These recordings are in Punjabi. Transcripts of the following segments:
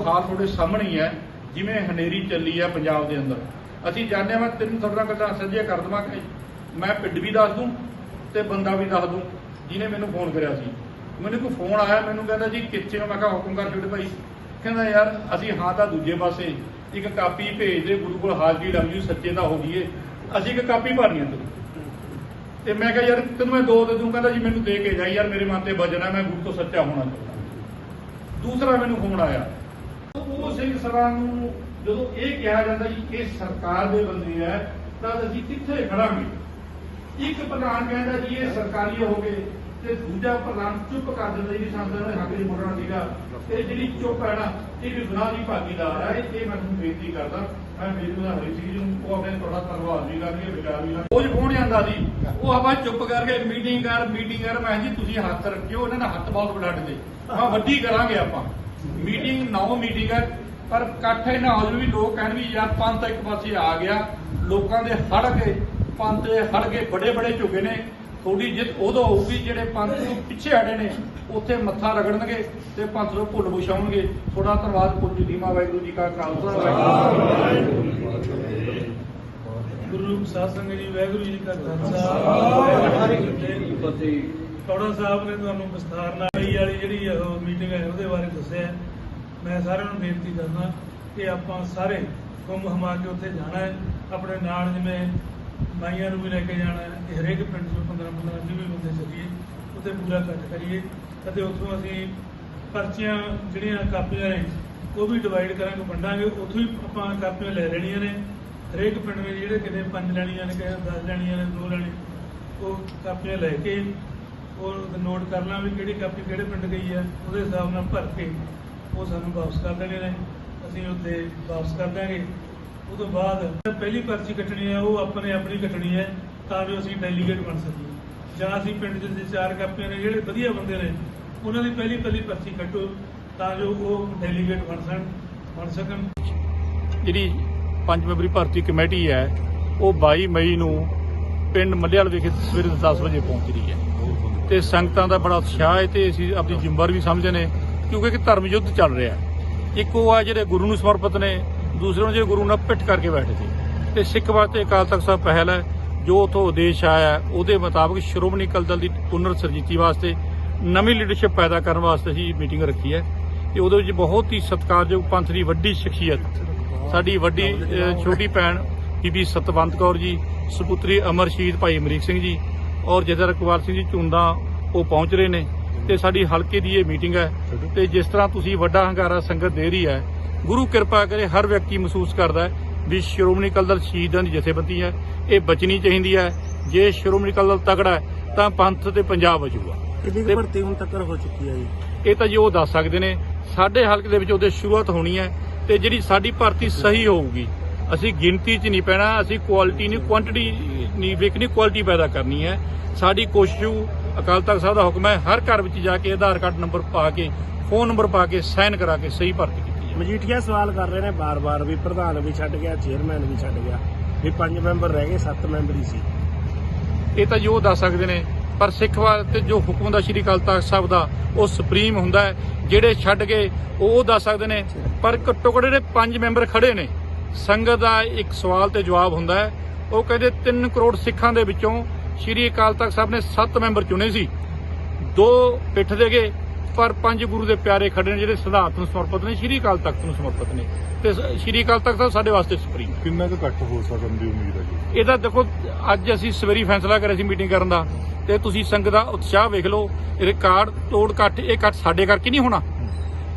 ਉਹ ਹਾਲ ਤੁਹਾਡੇ ਸਾਹਮਣੇ ਹੀ ਹੈ, ਜਿਵੇਂ ਹਨੇਰੀ ਚੱਲੀ ਹੈ ਪੰਜਾਬ ਦੇ ਅੰਦਰ। ਅਸੀਂ ਜਾਣਦੇ ਹਾਂ, ਮੈਂ ਤੈਨੂੰ ਤੁਹਾਡਾ ਗੱਲਾਂ ਸਾਂਝੀਆਂ ਕਰ ਦੇਵਾਂ ਕਿ ਮੈਂ ਪਿੰਡ ਵੀ ਦੱਸ ਦੂੰ ਤੇ ਬੰਦਾ ਵੀ ਦੱਸ ਦੂੰ, ਜਿਹਨੇ ਮੈਨੂੰ ਫੋਨ ਕਰਿਆ ਸੀ। ਮੈਨੂੰ ਕੋਈ ਫੋਨ ਆਇਆ, ਮੈਨੂੰ ਕਹਿੰਦਾ ਜੀ ਕਿੱਥੇ ਹੋ? ਮੈਂ ਕਿਹਾ ਹੁਕਮ ਕਰ ਛੋਟੇ ਭਾਈ। ਕਹਿੰਦਾ ਯਾਰ, ਅਸੀਂ ਹਾਂ ਤਾਂ ਦੂਜੇ ਪਾਸੇ, ਇੱਕ ਕਾਪੀ ਭੇਜ ਦੇ, ਗੁਰੂ ਕੋਲ ਹਾਜ਼ਰੀ ਲੱਗ ਜੂ, ਸੱਚੇ ਦਾ ਹੋ ਗਈਏ। ਅਸੀਂ ਇੱਕ ਕਾਪੀ ਭਰਨੀ ਹੈ ਤੈਨੂੰ ਤੇ ਮੈਂ ਕਿਹਾ ਯਾਰ, ਤੈਨੂੰ ਮੈਂ ਦੋ ਦੇ ਦੂੰ, ਕਹਿੰਦਾ ਜੀ ਮੈਨੂੰ ਦੇ ਕੇ ਜਾਈ, ਯਾਰ ਮੇਰੇ ਮਨ ਤੇ ਵਜਨ ਹੈ, ਮੈਂ ਗੁਰੂ ਤੋਂ ਸੱਚਾ ਹੋਣਾ ਚਾਹੁੰਦਾ। ਦੂਸਰਾ ਮੈਨੂੰ ਫੋਨ ਆਇਆ। ਉਹ ਸਿੰਘ ਸਭਾ ਨੂੰ ਜਦੋਂ ਇਹ ਕਿਹਾ ਜਾਂਦਾ ਜੀ ਇਹ ਸਰਕਾਰ ਦੇ ਬੰਦੇ ਆ, ਤਾਂ ਅਸੀਂ ਕਿੱਥੇ ਖੜਾਂਗੇ? ਇੱਕ ਪ੍ਰਧਾਨ ਕਹਿੰਦਾ ਜੀ ਇਹ ਸਰਕਾਰੀ ਹੋ ਗਏ ਤੇ ਦੂਜਾ ਪ੍ਰਧਾਨ ਚੁੱਪ ਕਰ ਦਿੰਦਾ ਜੀ ਸੰਸਦ ਨੇ ਹੱਕ ਦੀ ਮੁੜਨਾ ਸੀਗਾ। ਤੇ ਜਿਹੜੀ ਚੁੱਪ ਹੈ ਨਾ, ਇਹ ਵੀ ਗੁਨਾਹ ਦੀ ਭਾਗੀਦਾਰ ਹੈ ਇਹ ਮੈਂ ਤੁਹਾਨੂੰ ਬੇਨਤੀ ਕਰਦਾ। ਮੈਂ ਮੇਰੇ ਕੋਲ ਹਰੀ ਸਿੰਘ ਜੀ ਨੂੰ, ਉਹ ਆਪਣੇ ਤੁਹਾਡਾ ਧੰਨਵਾਦ ਵੀ ਕਰਨਗੇ ਵਿਚਾਰ ਵੀ ਉਹ ਫੋਨ ਜਾਂਦਾ ਸੀ ਉਹ ਆਪਾਂ ਚੁੱਪ ਕਰਕੇ ਮੀਟਿੰਗ ਕਰ ਮੀਟਿੰਗ ਕਰ, ਮੈਂ ਜੀ ਤੁਸੀਂ ਹੱਥ ਰੱਖਿਓ, ਉਹਨਾਂ ਨੇ ਹੱਥ ਬਹੁਤ ਬਲਾਟਦੇ ਆ ਵੱਡੀ ਕਰਾਂਗੇ ਆਪਾਂ। ਮੀਟਿੰਗ ਨੌ ਮੀਟਿੰਗ ਹੈ। ਪਰ ਇਕੱਠ ਇਹਨਾਂ ਹੋ ਵੀ ਲੋਕ ਕਹਿਣ ਵੀ ਯਾਰ ਪੰਥ ਇੱਕ ਪਾਸੇ ਆ ਗਿਆ। ਲੋਕਾਂ ਦੇ ਹੜ ਗਏ। ਪੰਥ ਦੇ ਹੜ ਗਏ, ਵੱਡੇ ਵੱਡੇ ਝੁਕੇ ਨੇ। ਥੋੜੀ ਜਿੱਤ ਉਦੋਂ ਹੋਊਗੀ ਜਿਹੜੇ ਪੰਥ ਨੂੰ ਪਿੱਛੇ ਹਟੇ ਨੇ। ਉੱਥੇ ਮੱਥਾ ਰਗੜਨਗੇ ਤੇ ਪੰਥ ਨੂੰ ਭੁੱਲ ਬੁਛਾਉਣਗੇ। ਥੋੜਾ ਧੰਨਵਾਦ ਕੁਝ ਦੀਮਾ ਵਾਹਿਗੁਰੂ ਜੀ ਕਾ ਖਾਲਸਾ ਗੁਰੂ ਸਾਧ ਸੰਗਤ ਜੀ ਵਾਹਿਗੁਰੂ ਜੀ ਕਾ ਖਾਲਸਾ। ਵਾਹਿਗੁਰੂ ਜੀ ਕੀ ਫਤਿਹ। ਕੌੜਾ ਸਾਹਿਬ ਨੇ ਤੁਹਾਨੂੰ ਵਿਸਥਾਰ ਨਾਲ ਇਹ ਵਾਲੀ ਜਿਹੜੀ ਉਹ ਮੀਟਿੰਗ ਹੈ, ਉਹਦੇ ਬਾਰੇ ਦੱਸਿਆ ਮੈਂ ਸਾਰਿਆਂ ਨੂੰ ਬੇਨਤੀ ਕਰਦਾ ਕਿ ਆਪਾਂ ਸਾਰੇ ਗੁੰਮ ਹਮਾ ਕੇ ਉੱਥੇ ਜਾਣਾ ਹੈ। ਆਪਣੇ ਨਾਲ ਜਿਵੇਂ ਮਾਈਆਂ ਨੂੰ ਵੀ ਲੈ ਕੇ ਜਾਣਾ ਹੈ ਹਰੇਕ ਪਿੰਡ ਤੋਂ 15 15 20 ਬੰਦੇ ਚੱਲੀਏ, ਉੱਥੇ ਪੂਰਾ ਇਕੱਠ ਕਰੀਏ। ਅਤੇ ਉੱਥੋਂ ਅਸੀਂ ਪਰਚੀਆਂ ਜਿਹੜੀਆਂ ਕਾਪੀਆਂ ਨੇ, ਉਹ ਵੀ ਡਿਵਾਈਡ ਕਰਾਂਗੇ, ਵੰਡਾਂਗੇ। ਉੱਥੋਂ ਹੀ ਆਪਾਂ ਕਾਪੀਆਂ ਲੈ ਲੈਣੀਆਂ ਨੇ। ਹਰੇਕ ਪਿੰਡ ਵਿੱਚ ਜਿਹੜੇ ਕਿਤੇ ਪੰਜ ਲੈਣੀਆਂ ਨੇ, ਕਿਸੇ 10 ਲੈਣੀਆਂ ਨੇ, ਦੋ ਲੈਣੀਆਂ ਉਹ ਕਾਪੀਆਂ ਲੈ ਕੇ ਉਹ ਨੋਟ ਕਰਨਾ ਵੀ ਕਿਹੜੀ ਕਾਪੀ ਕਿਹੜੇ ਪਿੰਡ ਗਈ ਹੈ, ਉਹਦੇ ਹਿਸਾਬ ਨਾਲ ਭਰ ਕੇ ਉਹ ਸਾਨੂੰ ਵਾਪਸ ਕਰ ਦੇਣੇ ਨੇ। ਅਸੀਂ ਉੱਥੇ ਵਾਪਸ ਕਰ ਦਾਂਗੇ ਉਹ ਤੋਂ ਬਾਅਦ ਪਹਿਲੀ ਪਰਚੀ ਕੱਟਣੀ ਹੈ, ਉਹ ਆਪਣੇ ਆਪਣੀ ਕੱਟਣੀ ਹੈ, ਤਾਂ ਜੋ ਅਸੀਂ ਡੈਲੀਗੇਟ ਬਣ ਸਕੀਏ। ਜਾਂ ਅਸੀਂ ਪਿੰਡ ਦੇ ਚਾਰ ਕਾਪੀਆਂ ਨੇ, ਜਿਹੜੇ ਵਧੀਆ ਬੰਦੇ ਨੇ, ਉਹਨਾਂ ਦੀ ਪਹਿਲੀ ਪਹਿਲੀ ਪਰਚੀ ਕੱਟੋ, ਤਾਂ ਜੋ ਉਹ ਡੈਲੀਗੇਟ ਬਣ ਸਕਣ ਬਣ ਸਕਣ। ਜਿਹੜੀ ਪੰਜ ਮੈਂਬਰੀ ਭਰਤੀ ਕਮੇਟੀ ਹੈ, ਉਹ 22 ਮਈ ਨੂੰ ਪਿੰਡ ਮੱਲਿਆਲ ਵਿਖੇ ਸਵੇਰੇ 10 ਵਜੇ ਪਹੁੰਚ ਰਹੀ ਹੈ। ਤੇ ਸੰਗਤਾਂ ਦਾ ਬੜਾ ਉਤਸ਼ਾਹ ਹੈ ਤੇ ਅਸੀਂ ਆਪਣੀ ਜ਼ਿੰਮੇਵਾਰੀ ਵੀ ਸਮਝਦੇ ਨੇ ਕਿਉਂਕਿ ਇੱਕ ਧਰਮ ਯੁੱਧ ਚੱਲ ਰਿਹਾ ਹੈ। ਇੱਕ ਉਹ ਆ ਜਿਹੜੇ ਗੁਰੂ ਨੂੰ ਸਮਰਪਿਤ ਨੇ ਦੂਸਰੇ ਨੂੰ ਜਿਹੜੇ ਗੁਰੂ ਨਾਲ ਪਿੱਠ ਕਰਕੇ ਬੈਠੇ ਸੀ। ਤੇ ਸਿੱਖ ਵਾਸਤੇ ਅਕਾਲ ਤਖਤ ਸਾਹਿਬ ਪਹਿਲ ਹੈ ਜੋ ਉਥੋਂ ਉਦੇਸ਼ ਆਇਆ ਉਹਦੇ ਮੁਤਾਬਕ ਸ਼੍ਰੋਮਣੀ ਅਕਾਲੀ ਦਲ ਦੀ ਪੁਨਰ ਸਰਜੀਤੀ ਵਾਸਤੇ ਨਵੀਂ ਲੀਡਰਸ਼ਿਪ ਪੈਦਾ ਕਰਨ ਵਾਸਤੇ ਅਸੀਂ ਮੀਟਿੰਗ ਰੱਖੀ ਹੈ। ਤੇ ਉਹਦੇ ਵਿੱਚ ਬਹੁਤ ਹੀ ਸਤਿਕਾਰਯੋਗ ਪੰਥ ਦੀ ਵੱਡੀ ਸ਼ਖਸੀਅਤ ਸਾਡੀ ਵੱਡੀ ਛੋਟੀ ਭੈਣ ਬੀਬੀ ਸਤਵੰਤ ਕੌਰ ਜੀ ਸੁਪੁੱਤਰੀ ਅਮਰਸ਼ੀਤ ਭਾਈ ਅਮਰੀਕ ਸਿੰਘ ਜੀ ਔਰ ਜਥੇਦਾਰ ਕੁਵਾਰ ਸਿੰਘ ਜੀ ਚੁੰਦਾ ਉਹ ਪਹੁੰਚ ਰਹੇ ਨੇ ਤੇ ਸਾਡੀ ਹਲਕੇ ਦੀ ਇਹ ਮੀਟਿੰਗ ਹੈ ਤੇ ਜਿਸ ਤਰ੍ਹਾਂ ਤੁਸੀਂ ਵੱਡਾ ਹੰਗਾਰਾ ਸੰਗਤ ਦੇ ਰਹੀ ਹੈ ਗੁਰੂ ਕਿਰਪਾ ਕਰੇ ਹਰ ਵਿਅਕਤੀ ਮਹਿਸੂਸ ਕਰਦਾ ਹੈ ਵੀ ਸ਼੍ਰੋਮਣੀ ਅਕਾਲੀ ਦਲ ਸ਼ਹੀਦਾਂ ਦੀ ਜਥੇਬੰਦੀ ਹੈ ਇਹ ਬਚਣੀ ਚਾਹੀਦੀ ਹੈ ਜੇ ਸ਼੍ਰੋਮਣੀ ਅਕਾਲੀ ਦਲ ਤਕੜਾ ਹੈ ਤਾਂ ਪੰਥ ਤੇ ਪੰਜਾਬ ਵਜੂਗਾ ਕਿੰਨੀ ਭਰਤੀ ਹੁਣ ਤੱਕ ਹੋ ਚੁੱਕੀ ਹੈ ਜੀ? ਇਹ ਤਾਂ ਜੀ ਉਹ ਦੱਸ ਸਕਦੇ ਨੇ ਸਾਡੇ ਹਲਕੇ ਦੇ ਵਿੱਚ ਉਹਦੇ ਸ਼ੁਰੂਆਤ ਹੋਣੀ ਹੈ ਤੇ ਜਿਹੜੀ ਸਾਡੀ ਭਰਤੀ ਸਹੀ ਹੋਊਗੀ ਅਸੀਂ ਗਿਣਤੀ 'ਚ ਨਹੀਂ ਪੈਣਾ ਅਸੀਂ ਕੁਆਲਿਟੀ ਨਹੀਂ ਕੁਆਂਟੀਟੀ ਨਹੀਂ ਵੇਖਣੀ ਕੁਆਲਿਟੀ ਪੈਦਾ ਕਰਨੀ ਹੈ। ਸਾਡੀ ਕੋਸ਼ਿਸ਼ ਅਕਾਲ ਤਖਤ ਸਾਹਿਬ ਦਾ ਹੁਕਮ ਹੈ ਹਰ ਘਰ ਵਿੱਚ ਜਾ ਕੇ ਆਧਾਰ ਕਾਰਡ ਨੰਬਰ ਪਾ ਕੇ ਫੋਨ ਨੰਬਰ ਪਾ ਕੇ ਸਾਈਨ ਕਰਾ ਕੇ ਸਹੀ ਭਰਤੀ ਕੀਤੀ ਜਾਵੇ। ਮਜੀਠੀਆ ਸਵਾਲ ਕਰ ਰਹੇ ਨੇ ਬਾਰ-ਬਾਰ ਵੀ ਪ੍ਰਧਾਨ ਵੀ ਛੱਡ ਗਿਆ ਚੇਅਰਮੈਨ ਵੀ ਛੱਡ ਗਿਆ ਵੀ ਪੰਜ ਮੈਂਬਰ ਰਹਿ ਗਏ ਸੱਤ ਮੈਂਬਰ ਹੀ ਸੀ। ਇਹ ਤਾਂ ਜੋ ਦੱਸ ਸਕਦੇ ਨੇ ਪਰ ਸਿੱਖ ਵਾਸਤੇ ਜੋ ਹੁਕਮ ਦਾ ਸ਼੍ਰੀ ਅਕਾਲ ਤਖਤ ਸਾਹਿਬ ਦਾ ਉਹ ਸੁਪਰੀਮ ਹੁੰਦਾ ਹੈ ਜਿਹੜੇ ਛੱਡ ਕੇ ਉਹ ਦੱਸ ਸਕਦੇ ਨੇ ਪਰ ਘੱਟੋ ਘੱਟ ਜਿਹੜੇ ਪੰਜ ਮੈਂਬਰ ਖੜੇ ਨੇ ਸੰਗਤ ਦਾ ਇੱਕ ਸਵਾਲ ਤੇ ਜਵਾਬ ਹੁੰਦਾ ਹੈ। ਉਹ ਕਹਿੰਦੇ 3 ਕਰੋੜ ਸਿੱਖਾਂ ਦੇ ਵਿੱਚੋਂ ਸ਼੍ਰੀ ਅਕਾਲ ਤਖਤ ਸਾਹਿਬ ਨੇ 7 ਮੈਂਬਰ ਚੁਣੇ ਸੀ। ਦੋ ਪਿੱਠ ਦੇ ਗਏ ਪਰ ਪੰਜ ਗੁਰੂ ਦੇ ਪਿਆਰੇ ਖੜੇ ਨੇ ਜਿਹੜੇ ਸਿਧਾਂਤ ਨੂੰ ਸਮਰਪਿਤ ਨੇ ਸ਼੍ਰੀ ਅਕਾਲ ਤਖਤ ਨੂੰ ਸਮਰਪਿਤ ਨੇ। ਤੇ ਸ਼੍ਰੀ ਅਕਾਲ ਤਖਤ ਸਾਹਿਬ ਸਾਡੇ ਵਾਸਤੇ ਸੁਪਰੀਮ। ਕਿੰਨਾ ਕੁ ਘੱਟ ਹੋ ਸਕਣ ਦੀ ਉਮੀਦ ਹੈ ਜੀ? ਇਹਦਾ ਦੇਖੋ ਅੱਜ ਅਸੀਂ ਸਵੇਰੀ ਫੈਸਲਾ ਕਰਿਆ ਸੀ ਮੀਟਿੰਗ ਕਰਨ ਦਾ ਤੇ ਤੁਸੀਂ ਸੰਗਤ ਦਾ ਉਤਸ਼ਾਹ ਵੇਖ ਲਓ ਰਿਕਾਰਡ ਤੋੜ ਕੱਟ ਇਹ ਕੱਟ ਸਾਡੇ ਕਰਕੇ ਨਹੀਂ ਹੋਣਾ।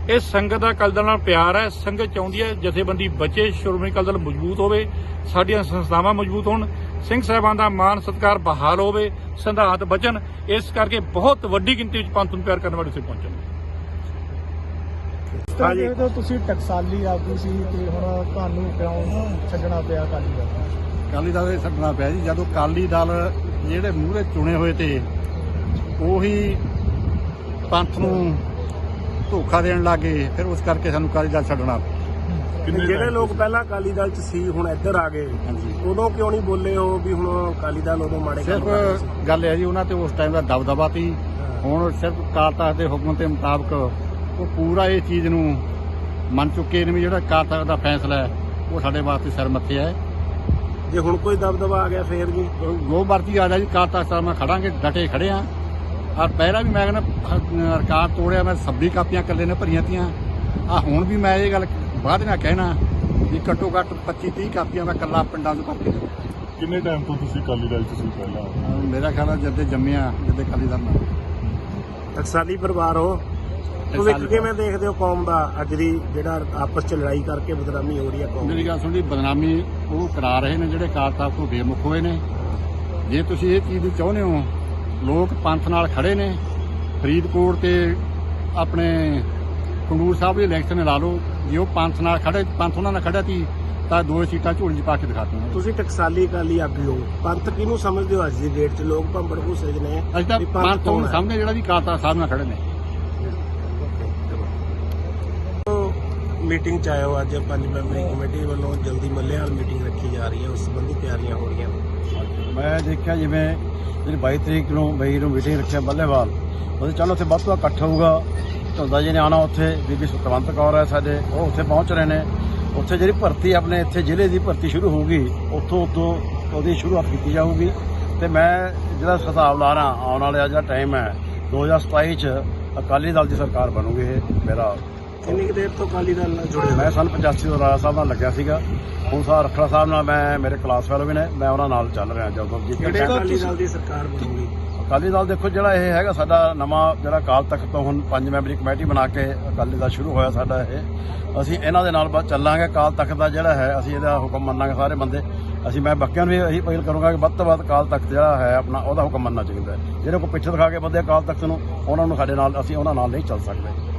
ਇਹ ਸੰਗਤ ਦਾ ਕਲਦਲ ਨਾਲ ਪਿਆਰ ਹੈ ਸੰਗਤ ਚਾਹੁੰਦੀ ਹੈ ਜਥੇਬੰਦੀ ਬਚੇ ਸ਼੍ਰੋਮਣੀ ਅਕਾਲੀ ਦਲ ਮਜ਼ਬੂਤ ਹੋਵੇ ਸਾਡੀਆਂ ਸੰਸਥਾਵਾਂ ਮਜ਼ਬੂਤ ਹੋਣ ਸਿੰਘ ਸਾਹਿਬਾਨ ਦਾ ਮਾਣ ਸਤਿਕਾਰ ਬਹਾਲ ਹੋਵੇ ਸਿਧਾਂਤ ਬਚਨ ਇਸ ਕਰਕੇ ਬਹੁਤ ਵੱਡੀ ਗਿਣਤੀ ਵਿੱਚ ਪੰਥ ਨੂੰ ਪਿਆਰ ਕਰਨ ਵਾਲੇ ਉੱਥੇ ਪਹੁੰਚਣ। ਹਾਂਜੀ। ਤਾਂ ਤੁਸੀਂ ਟਕਸਾਲੀ ਆਗੂ ਸੀ ਤੇ ਹੁਣ ਤੁਹਾਨੂੰ ਕਿਉਂ ਛੱਡਣਾ ਪਿਆ ਕਾਲੀ ਦਾ ਅਕਾਲੀ ਦਲ ਦੇ ਛੱਡਣਾ ਪਿਆ ਜੀ। ਜਦੋਂ ਅਕਾਲੀ ਦਲ ਜਿਹੜੇ ਮੂਹਰੇ ਚੁਣੇ ਹੋਏ ਤੇ ਉਹੀ ਪੰਥ ਨੂੰ ਧੋਖਾ ਦੇਣ ਲੱਗੇ ਫਿਰ ਉਸ ਕਰਕੇ ਸਾਨੂੰ ਅਕਾਲੀ ਦਲ ਛੱਡਣਾ। ਪਿਆ। ਜਿਹੜੇ ਲੋਕ ਪਹਿਲਾਂ ਅਕਾਲੀ ਦਲ ਚ ਸੀ ਹੁਣ ਇੱਧਰ ਆ ਗਏ। ਉਦੋਂ ਕਿਉਂ ਨਹੀਂ ਬੋਲੇ ਹੋ ਵੀ ਹੁਣ ਅਕਾਲੀ ਦਲ ਉਦੋਂ ਮਾੜੇ ਕੰਮ ਸੀ? ਸਿਰਫ ਗੱਲ ਹੈ ਜੀ ਉਹਨਾਂ ਤੇ ਉਸ ਟਾਈਮ ਦਾ ਦਬਦਬਾ ਸੀ। ਹੁਣ ਸਿਰਫ ਅਕਾਲ ਤਖਤ ਦੇ ਹੁਕਮ ਦੇ ਮੁਤਾਬਕ ਉਹ ਪੂਰਾ ਇਹ ਚੀਜ਼ ਨੂੰ ਮੰਨ ਚੁੱਕੇ ਨੇ ਵੀ ਜਿਹੜਾ ਅਕਾਲ ਤਖਤ ਦਾ ਫੈਸਲਾ ਹੈ ਉਹ ਸਾਡੇ ਵਾਸਤੇ ਸਿਰ ਮੱਥੇ ਹੈ। ਜੇ ਹੁਣ ਕੋਈ ਦਬਦਬਾ ਆ ਗਿਆ ਫੇਰ ਜੀ ਜੋ ਮਰਜ਼ੀ ਆ ਜਾ ਜੀ ਅਕਾਲ ਤਖਤ ਸਾਹਿਬ ਨਾਲ ਖੜਾਂਗੇ ਡਟੇ ਖੜੇ ਆ ਔਰ ਪਹਿਲਾਂ ਵੀ ਮੈਂ ਕਹਿੰਦਾ ਰਿਕਾਰਡ ਤੋੜਿਆ ਮੈਂ 26 ਕਾਪੀਆਂ ਇਕੱਲੇ ਨੇ ਭਰੀਆਂ ਤੀਆਂ। ਆ ਹੁਣ ਵੀ ਮੈਂ ਇਹ ਗੱਲ ਬਾਅਦ ਨਾਲ ਕਹਿਣਾ ਵੀ ਘੱਟੋ ਘੱਟ 25 30 ਕਾਪੀਆਂ ਮੈਂ ਇਕੱਲਾ ਪਿੰਡਾਂ ਤੋਂ ਕਾਪੀ ਕਿੰਨੇ ਟਾਈਮ ਤੋਂ ਤੁਸੀਂ ਅਕਾਲੀ ਦਲ ਚ ਸੀ ਪਹਿਲਾਂ? ਮੇਰਾ ਖਿਆਲ ਹੈ ਜਦ ਦੇ ਜੰਮਿਆ ਜਦ ਦੇ ਅਕਾਲੀ ਦਲ ਨਾਲ। ਟਕਸਾਲੀ ਪਰਿਵਾਰ ਹੋ। ਭਵਿੱਖ ਕਿਵੇਂ ਦੇਖਦੇ ਹੋ ਕੌਮ ਦਾ? ਅੱਜ ਦੀ ਜਿਹੜਾ ਆਪਸ ਚ ਲੜਾਈ ਕਰਕੇ ਬਦਨਾਮੀ ਹੋ ਰਹੀ ਹੈ ਕੌਮ ਮੇਰੀ ਗੱਲ ਸੁਣੀ ਬਦਨਾਮੀ ਉਹ ਕਰਾ ਰਹੇ ਨੇ ਜਿਹੜੇ ਤਖਤ ਤੋਂ ਬੇਮੁਖ ਹੋਏ ਨੇ। ਜੇ ਤੁਸੀਂ ਇਹ ਚੀਜ਼ ਦੀ ਚਾਹੁੰਦੇ ਹੋ ਲੋਕ ਪੰਥ ਨਾਲ ਖੜੇ ਨੇ। ਫਰੀਦਕੋਟ ਤੇ ਆਪਣੇ ਕੰਗੂਰ ਸਾਹਿਬ ਦੇ ਇਲੈਕਸ਼ਨ ਲਾ ਲਓ। ਜੇ ਉਹ ਪੰਥ ਨਾਲ ਖੜੇ ਪੰਥ ਉਹਨਾਂ ਨਾਲ ਖੜਿਆ ਸੀ ਤਾਂ ਦੋ ਸੀਟਾਂ ਝੋਲੀ 'ਚ ਪਾ ਕੇ ਦਿਖਾਤੀਆਂ ਤੁਸੀਂ ਟਕਸਾਲੀ ਅਕਾਲੀ ਆਗੂ ਹੋ। ਪੰਥ ਕਿਹਨੂੰ ਸਮਝਦੇ ਹੋ ਅੱਜ ਦੀ ਡੇਟ 'ਚ? ਲੋਕ ਭੰਬੜ ਚ ਨੇ। ਅਸੀਂ ਤਾਂ ਪੰਥ ਨੂੰ? ਸਾਹਮਣੇ ਜਿਹੜਾ ਵੀ ਤਖਤ ਸਾਹਿਬ ਨਾਲ ਖੜੇ ਨੇ। ਮੀਟਿੰਗ ਚ ਹੋ ਅੱਜ। ਪੰਜ ਮੈਂਬਰੀ ਕਮੇਟੀ ਵੱਲੋਂ ਜਲਦੀ ਮੱਲੇਵਾਲ ਮੀਟਿੰਗ ਰੱਖੀ ਜਾ ਰਹੀ ਹੈ। ਉਸ ਸੰਬੰਧੀ ਤਿਆਰੀਆਂ ਹੋ ਰਹੀਆਂ ਨੇ। ਮੈਂ ਦੇਖਿਆ ਜਿਵੇਂ ਜਿਹੜੀ 22 ਤਰੀਕ ਨੂੰ ਬਈ ਨੂੰ ਮੀਟਿੰਗ ਰੱਖਿਆ ਬੱਲੇਵਾਲ, ਉਹਦੇ ਚੱਲ ਉੱਥੇ ਵੱਧ ਤੋਂ ਵੱਧ ਇਕੱਠ ਹੋਊਗਾ। ਧੁੰਦਾ ਜੀ ਨੇ ਆਉਣਾ ਉੱਥੇ, ਬੀਬੀ ਸੁਖਵੰਤ ਕੌਰ ਹੈ ਸਾਡੇ, ਉਹ ਉੱਥੇ ਪਹੁੰਚ ਰਹੇ ਨੇ। ਉੱਥੇ ਜਿਹੜੀ ਭਰਤੀ ਆਪਣੇ ਇੱਥੇ ਜ਼ਿਲ੍ਹੇ ਦੀ ਭਰਤੀ ਸ਼ੁਰੂ ਹੋਊਗੀ, ਉੱਥੋਂ ਉੱਥੋਂ ਉਹਦੀ ਸ਼ੁਰੂਆਤ ਕੀਤੀ ਜਾਊਗੀ। ਤੇ ਮੈਂ ਜਿਹੜਾ ਹਿਸਾਬ ਲਾ ਰਹਾ, ਆਉਣ ਵਾਲਾ ਜਿਹੜਾ ਟਾਈਮ ਹੈ 2027 ਚ ਅਕਾਲੀ ਦਲ ਦੀ ਸਰਕਾਰ ਬਣੂਗੀ ਇਹ, ਮੇਰਾ ਕਿੰਨੀ ਕੁ ਦੇਰ ਤੋਂ ਅਕਾਲੀ ਦਲ ਨਾਲ ਜੁੜੇ ਮੈਂ ਸਨ 85 ਤੋਂ ਰਾਜਾ ਸਾਹਿਬ ਨਾਲ ਲੱਗਿਆ ਸੀਗਾ। ਹੁਣ ਸਾਰ ਰਖੜਾ ਸਾਹਿਬ ਨਾਲ ਮੈਂ ਮੇਰੇ ਕਲਾਸ ਫੈਲੋ ਵੀ ਨੇ ਮੈਂ ਉਹਨਾਂ ਨਾਲ ਚੱਲ ਰਿਹਾ ਜਦੋਂ ਜਿੱਥੇ ਅਕਾਲੀ ਦਲ ਦੀ ਸਰਕਾਰ ਬਣੂਗੀ? ਅਕਾਲੀ ਦਲ ਦੇਖੋ ਜਿਹੜਾ ਇਹ ਹੈਗਾ ਸਾਡਾ ਨਵਾਂ ਜਿਹੜਾ ਅਕਾਲ ਤਖਤ ਤੋਂ ਹੁਣ ਪੰਜ ਮੈਂਬਰੀ ਕਮੇਟੀ ਬਣਾ ਕੇ ਅਕਾਲੀ ਦਲ ਸ਼ੁਰੂ ਹੋਇਆ ਸਾਡਾ ਇਹ। ਅਸੀਂ ਇਹਨਾਂ ਦੇ ਨਾਲ ਬਸ ਚੱਲਾਂਗੇ ਅਕਾਲ ਤਖਤ ਦਾ ਜਿਹੜਾ ਹੈ ਅਸੀਂ ਇਹਦਾ ਹੁਕਮ ਮੰਨਾਂਗੇ ਸਾਰੇ ਬੰਦੇ। ਅਸੀਂ ਮੈਂ ਬਾਕੀਆਂ ਨੂੰ ਵੀ ਇਹੀ ਅਪੀਲ ਕਰੂੰਗਾ ਕਿ ਵੱਧ ਤੋਂ ਵੱਧ ਅਕਾਲ ਤਖਤ ਜਿਹੜਾ ਹੈ ਆਪਣਾ ਉਹਦਾ ਹੁਕਮ ਮੰਨਣਾ ਚਾਹੀਦਾ ਹੈ। ਜਿਹੜੇ ਕੋਈ ਪਿੱਛੇ ਦਿਖਾ ਕੇ ਬੰਦੇ ਅਕਾਲ ਤਖਤ ਨੂੰ ਉਹਨਾਂ ਨੂੰ ਸਾਡੇ ਨਾਲ ਅਸੀਂ ਉਹਨਾਂ ਨਾਲ ਨਹੀਂ ਚੱਲ ਸਕਦੇ।